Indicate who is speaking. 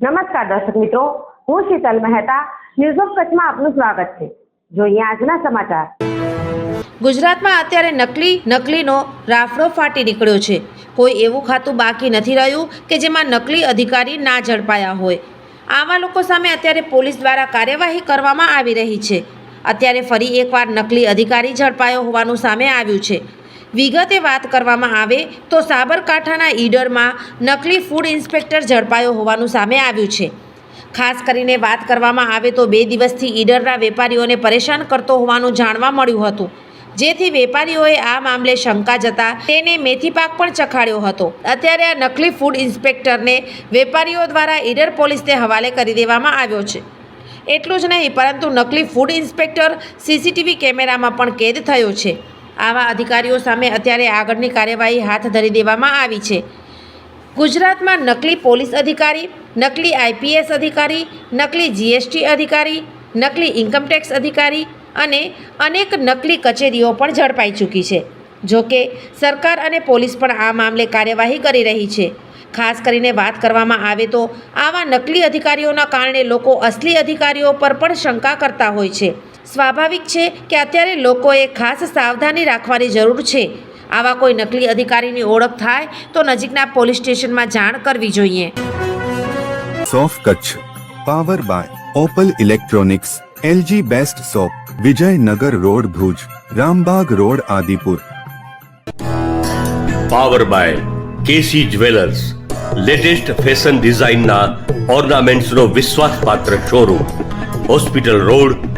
Speaker 1: નમસ્કાર દર્શક મિત્રો, હું શીતલ મહેતા ન્યૂઝ ઓફ કચ્છમાં આપનું સ્વાગત છે. જોઈએ આજના સમાચાર.
Speaker 2: ગુજરાતમાં અત્યારે નકલી, નકલીનો રાફડો ફાટી નીકળ્યો છે. કોઈ એવું ખાતું બાકી નથી રહ્યું કે જેમાં નકલી અધિકારી ના ઝડપાયા હોય. આવા લોકો સામે અત્યારે પોલીસ દ્વારા કાર્યવાહી કરવામાં આવી રહી છે. અત્યારે ફરી એકવાર નકલી અધિકારી ઝડપાયો હોવાનું સામે આવ્યું છે. વિગતે વાત કરવામાં આવે તો સાબરકાંઠાના ઈડરમાં નકલી ફૂડ ઇન્સ્પેક્ટર ઝડપાયો હોવાનું સામે આવ્યું છે. ખાસ કરીને વાત કરવામાં આવે તો બે દિવસથી ઈડરના વેપારીઓને પરેશાન કરતો હોવાનું જાણવા મળ્યું હતું. જેથી વેપારીઓએ આ મામલે શંકા જતા તેને મેથી પાક પણ ચખાડ્યો હતો. અત્યારે આ નકલી ફૂડ ઇન્સ્પેક્ટરને વેપારીઓ દ્વારા ઈડર પોલીસને હવાલે કરી દેવામાં આવ્યો છે. એટલું જ નહીં, પરંતુ નકલી ફૂડ ઇન્સ્પેક્ટર સીસીટીવી કેમેરામાં પણ કેદ થયો છે. આવા અધિકારીઓ સામે અત્યારે આગળની કાર્યવાહી હાથ ધરી દેવામાં આવી છે. ગુજરાતમાં નકલી પોલીસ અધિકારી, નકલી આઈપીએસ અધિકારી, નકલી જીએસટી અધિકારી, નકલી ઇન્કમટેક્સ અધિકારી અને અનેક નકલી કચેરીઓ પણ ઝડપાઈ ચૂકી છે. જોકે સરકાર અને પોલીસ પણ આ મામલે કાર્યવાહી કરી રહી છે. ખાસ કરીને વાત કરવામાં આવે તો આવા નકલી અધિકારીઓના કારણે લોકો અસલી અધિકારીઓ પર પણ શંકા કરતા હોય છે. સ્વાભાવિક છે કે અત્યારે લોકોએ ખાસ સાવધાની રાખવાની જરૂર છે. આવા કોઈ નકલી અધિકારીની ઓળખ થાય તો નજીકના પોલીસ સ્ટેશનમાં જાણ કરવી જોઈએ.
Speaker 3: સોફ Kutch power by Opal electronics LG best shop Vijaynagar road Bhuj Rambag road Adipur.
Speaker 4: Power by KC jewellers latest fashion ડિઝાઇનના ઓર્નામેન્ટ્સનો વિશ્વાસપાત્ર શોરૂમ હોસ્પિટલ રોડ